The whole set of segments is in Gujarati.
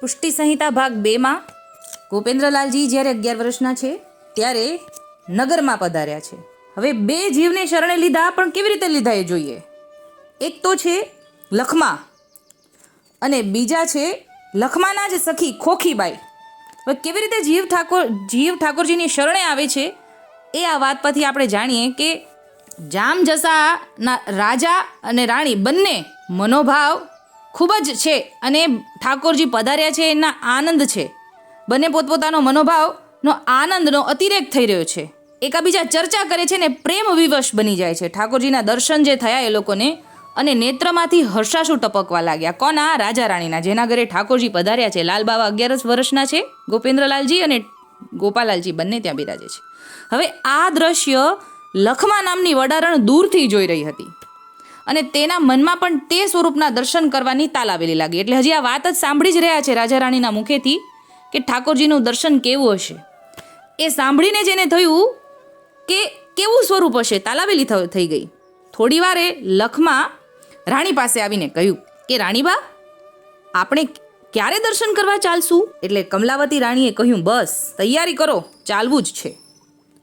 પુષ્ટિ સંહિતા ભાગ બેમાં ગોપેન્દ્રલાલજી જ્યારે અગિયાર વર્ષના છે, ત્યારે નગરમાં પધાર્યા છે. હવે બે જીવને શરણે લીધા, પણ કેવી રીતે લીધા એ જોઈએ. એક તો છે લખમા અને બીજા છે લખમાના જ સખી ખોખીબાઈ. હવે કેવી રીતે જીવ ઠાકોર, જીવ ઠાકોરજીની શરણે આવે છે, એ આ વાત પરથી આપણે જાણીએ કે જામ જસાના રાજા અને રાણી બંને મનોભાવ ખૂબ જ છે અને ઠાકોરજી પધાર્યા છે એના આનંદ છે. બંને પોતપોતાનો મનોભાવનો આનંદનો અતિરેક થઈ રહ્યો છે. એકાબીજા ચર્ચા કરે છે ને પ્રેમ વિવશ બની જાય છે. ઠાકોરજીના દર્શન જે થયા એ લોકોને અને નેત્રમાંથી હર્ષાશુ ટપકવા લાગ્યા. કોના? રાજા રાણીના. જેના ઘરે ઠાકોરજી પધાર્યા છે. લાલબાવા અગિયારસ વર્ષના છે. ગોપેન્દ્રલાલજી અને ગોપાલાલજી બંને ત્યાં બિરાજે છે. હવે આ દ્રશ્ય લખમા નામની વડારણ દૂરથી જોઈ રહી હતી. અને તેના મનમાં પણ તે સ્વરૂપના દર્શન કરવાની તાલાવેલી લાગી. એટલે હજી આ વાત જ સાંભળી જ રહ્યા છે રાજા રાણીના મુખેથી કે ઠાકોરજીનું દર્શન કેવું હશે. એ સાંભળીને જેને થયું કે કેવું સ્વરૂપ હશે? તાલાવેલી થઈ ગઈ. થોડી વારે લખમાં રાણી પાસે આવીને કહ્યું કે, રાણીબા, આપણે ક્યારે દર્શન કરવા ચાલશું? એટલે કમલાવતી રાણીએ કહ્યું, બસ, તૈયારી કરો, ચાલવું જ છે.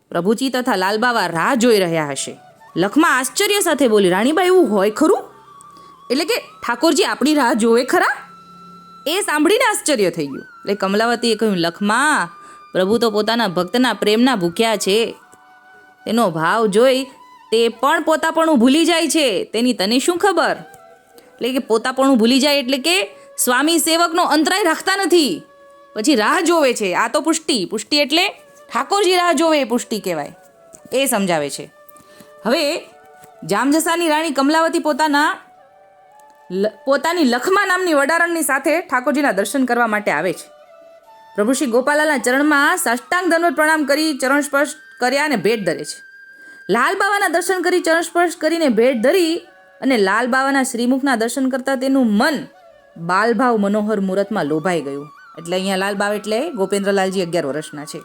પ્રભુજી તથા લાલબાવા રાહ જોઈ રહ્યા હશે. લખમાં આશ્ચર્ય સાથે બોલી, રાણીબા, એવું હોય ખરું? એટલે કે ઠાકોરજી આપણી રાહ જોવે ખરા? એ સાંભળીને આશ્ચર્ય થઈ ગયું. એટલે કમલાવતીએ કહ્યું, લખમા પ્રભુ તો પોતાના ભક્તના પ્રેમના ભૂખ્યા છે. તેનો ભાવ જોઈ તે પણ પોતાપણું ભૂલી જાય છે. તેની તને શું ખબર? એટલે કે પોતાપણું ભૂલી જાય એટલે કે સ્વામી સેવકનો અંતરાય રાખતા નથી. પછી રાહ જોવે છે. આ તો પુષ્ટિ. પુષ્ટિ એટલે ઠાકોરજી રાહ જોવે એ પુષ્ટિ કહેવાય. એ સમજાવે છે. હવે જામજસાની રાણી કમલાવતી પોતાના પોતાની લખમા નામની વડારણની સાથે ઠાકોરજીના દર્શન કરવા માટે આવે છે. પ્રભુ શ્રી ગોપાલાલના ચરણમાં સાષ્ટાંગ દંડવત પ્રણામ કરી ચરણ સ્પર્શ કર્યા અને ભેટ ધરે છે. લાલ બાવાના દર્શન કરી ચરણ સ્પર્શ કરીને ભેટ ધરી અને લાલ બાવાના શ્રીમુખના દર્શન કરતાં તેનું મન બાલભાવ મનોહર મુહૂર્તમાં લોભાઈ ગયું. એટલે અહીંયા લાલ બાવ એટલે ગોપેન્દ્રલાલજી અગિયાર વર્ષના છે.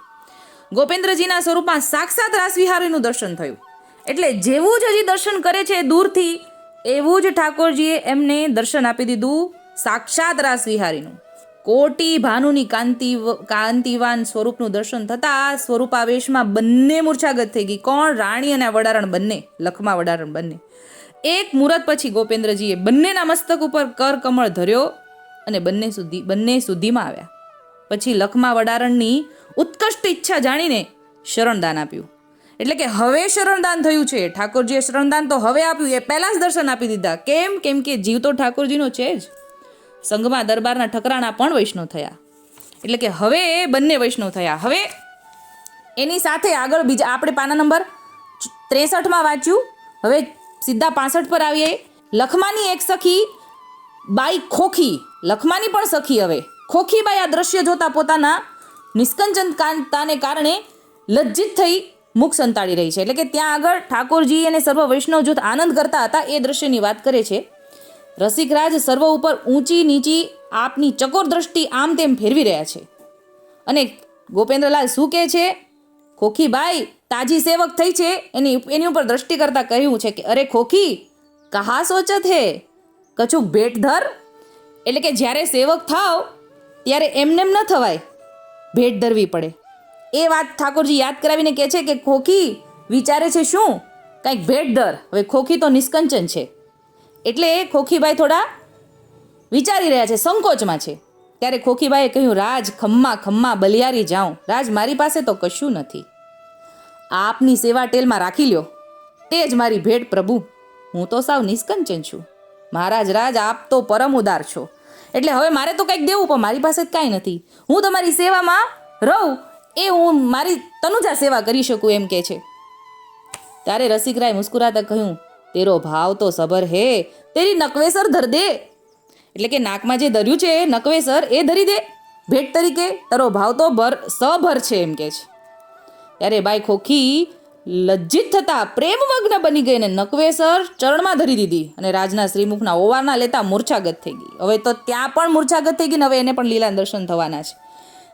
ગોપેન્દ્રજીના સ્વરૂપમાં સાક્ષાત રાસવિહારીનું દર્શન થયું. એટલે જેવું જ હજી દર્શન કરે છે દૂરથી, એવું જ ઠાકોરજીએ એમને દર્શન આપી દીધું સાક્ષાત રાસવિહારીનું. કોટી ભાનુની કાંતિ કાંતિવાન સ્વરૂપનું દર્શન થતાં સ્વરૂપાવેશમાં બંને મૂર્છાગત થઈ ગઈ. કોણ? રાણી અને વડારણ બંને, લખમા વડારણ બંને. એક મુહૂર્ત પછી ગોપેન્દ્રજીએ બંનેના મસ્તક ઉપર કર કમળ ધર્યો અને બંને સુધી, બંને સુધીમાં આવ્યા. પછી લખમા વડારણની ઉત્કૃષ્ટ ઈચ્છા જાણીને શરણદાન આપ્યું. એટલે કે હવે શરણદાન થયું છે. ઠાકોરજીએ શરણદાન તો હવે આપ્યું, એ પહેલાં જ દર્શન આપી દીધા. કેમ? કેમ કે જીવ તો ઠાકોરજીનો છે જ. સંઘમાં દરબારના ઠકરાણા પણ વૈષ્ણવ થયા. એટલે કે હવે એ બંને વૈષ્ણવ થયા. હવે એની સાથે આગળ બીજા, આપણે પાના નંબર ત્રેસઠમાં વાંચ્યું. હવે સીધા પાસઠ પર આવીએ. લખમાની એક સખી, બાઈ ખોખી. લખમાની પણ સખી હવે. ખોખીબાઈ આ દ્રશ્ય જોતા પોતાના નિષ્કંચન કાંતાને કારણે લજ્જિત થઈ મુખ સંતાડી રહી છે. એટલે કે ત્યાં આગળ ઠાકોરજી અને સર્વ વૈષ્ણવ જૂથ આનંદ કરતા હતા એ દ્રશ્યની વાત કરે છે. રસિકરાજ સર્વ ઉપર ઊંચી નીચી આપની ચકોર દ્રષ્ટિ આમ તેમ ફેરવી રહ્યા છે. અને ગોપેન્દ્રલાલ શું કહે છે? ખોખીબાઈ, તાજી સેવક થઈ છે. એની એની ઉપર દ્રષ્ટિ કરતાં કહ્યું છે કે, અરે ખોખી, કહા સોચત હે? કછું ભેટ ધર. એટલે કે જ્યારે સેવક થાવ, ત્યારે એમનેમ ન થવાય. ભેટ ધરવી પડે. એ વાત ઠાકોરજી યાદ કરાવીને કહે છે કે ખોખી વિચારે છે શું? કંઈક ભેટ દર. હવે ખોખી તો નિષ્કંચન છે. એટલે ખોખીભાઈ થોડા વિચારી રહ્યા છે, સંકોચમાં છે. ત્યારે ખોખીભાઈએ કહ્યું, રાજ, ખમ્મા ખમ્મા બલિયારી જાઉં. રાજ, મારી પાસે તો કશું નથી. આપની સેવા ટેલમાં રાખી લ્યો. તે જ મારી ભેટ, પ્રભુ. હું તો સાવ નિષ્કંચન છું. મહારાજ, રાજ, આપ તો પરમ ઉદાર છો. એટલે હવે મારે તો કંઈક દેવું, પણ મારી પાસે કાંઈ નથી. હું તમારી સેવામાં રહું. એ હું મારી તનુજા સેવા કરી શકું એમ કે છે. ત્યારે રસિકરાય મુસ્કુરાતા કહ્યું, તેરો ભાવ તો સબર હે, તેરી નકવેસર ધર દે. એટલે કે નાકમાં જે ધર્યું છે નકવેસર એ ધરી દે. ભેટ તરીકે તારો ભાવ તો ભર, સભર છે એમ કે છે. ત્યારે બાઈ ખોખી લજ્જિત થતા પ્રેમમગ્ન બની ગઈ ને નકવેસર ચરણમાં ધરી દીધી અને રાજના શ્રીમુખના ઓવારના લેતા મૂર્છાગત થઈ ગઈ. હવે તો ત્યાં પણ મૂર્છાગત થઈ ગઈ ને હવે એને પણ લીલા દર્શન થવાના છે.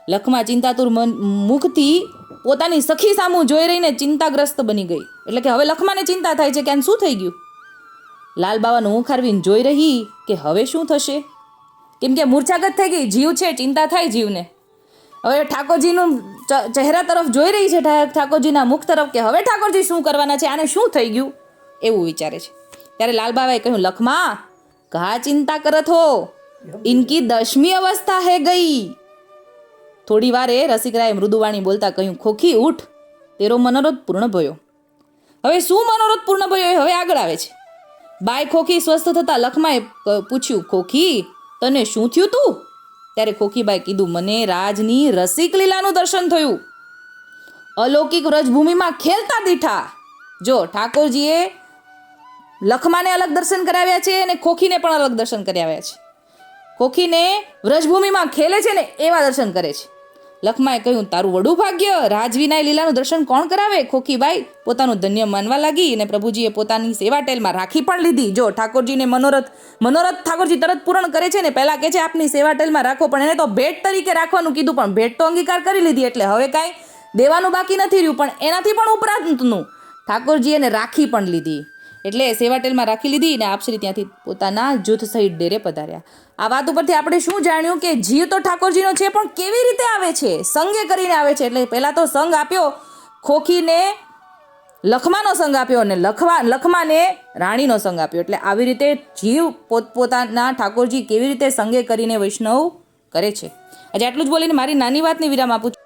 લખમાં ચિંતાતુર મન મુખથી પોતાની સખી સામું જોઈ રહીને ચિંતાગ્રસ્ત બની ગઈ. એટલે કે હવે લખમાને ચિંતા થાય છે કે આને શું થઈ ગયું? લાલબાવાનું મુખ હારવીને જોઈ રહી કે હવે શું થશે? કેમ કે મૂર્છાગત થઈ ગઈ જીવ છે ચિંતા થાય જીવને. હવે ઠાકોરજીનું ચહેરા તરફ જોઈ રહી છે ઠાકોરજીના મુખ તરફ કે હવે ઠાકોરજી શું કરવાના છે? આને શું થઈ ગયું? એવું વિચારે છે. ત્યારે લાલબાબાએ કહ્યું લખમા કહા ચિંતા કરત હો. ઇનકી દસમી અવસ્થા હે ગઈ. થોડી વારે રસિકરાએ મૃદુવાણી બોલતા કહ્યું, ખોખી, ઉઠ. તેરો મનોરથ પૂર્ણ ભયો. હવે શું મનોરથ પૂર્ણ ભયો હવે આગળ આવે છે. બાય ખોખી સ્વસ્થ થતા લખમાએ પૂછ્યું, ખોખી, તને શું થયું તું? ત્યારે ખોખીબાઈ કીધું, મને રાજની રસિક લીલાનું દર્શન થયું. અલૌકિક વ્રજભૂમિમાં ખેલતા દીઠા. જો ઠાકોરજીએ લખમાને અલગ દર્શન કરાવ્યા છે અને ખોખીને પણ અલગ દર્શન કરાવ્યા છે. ખોખીને વ્રજભૂમિમાં ખેલે છે ને એવા દર્શન કરે છે. લખમાએ કહ્યું, તારું વડું ભાગ્ય? રાજવીનાય લીલાનું દર્શન કોણ કરાવે? ખોખીબાઈ, પોતાનું ધન્ય માનવા લાગી અને પ્રભુજીએ પોતાની સેવા ટેલમાં રાખી પણ લીધી. જો ઠાકોરજીને મનોરથ મનોરથ ઠાકોરજી તરત પૂર્ણ કરે છે ને, પહેલાં કહે છે, આપની સેવા ટેલમાં રાખો, પણ એને તો ભેટ તરીકે રાખવાનું કીધું, પણ ભેટ તો અંગીકાર કરી લીધી, એટલે હવે કાંઈ દેવાનું બાકી નથી રહ્યું, પણ એનાથી પણ ઉપરાંતનું. ઠાકોરજી એને રાખી પણ લીધી. એટલે સેવાટેલમાં રાખી લીધી અને આપશ્રી ત્યાંથી પોતાના જૂથ સહિત ડેરે પધાર્યા. આ વાત ઉપરથી આપણે શું જાણ્યું કે જીવ તો ઠાકોરજીનો છે, પણ કેવી રીતે આવે છે? સંગે કરીને આવે છે, એટલે પહેલાં તો સંગ આપ્યો, ખોખીને લખમાનો સંગ આપ્યો અને લખવા, લખમાને રાણીનો સંગ આપ્યો. એટલે આવી રીતે જીવ પોતપોતાના ઠાકોરજી કેવી રીતે સંગે કરીને વૈષ્ણવ કરે છે? આજે આટલું જ બોલીને મારી નાની વાતની વિરામ આપું છું.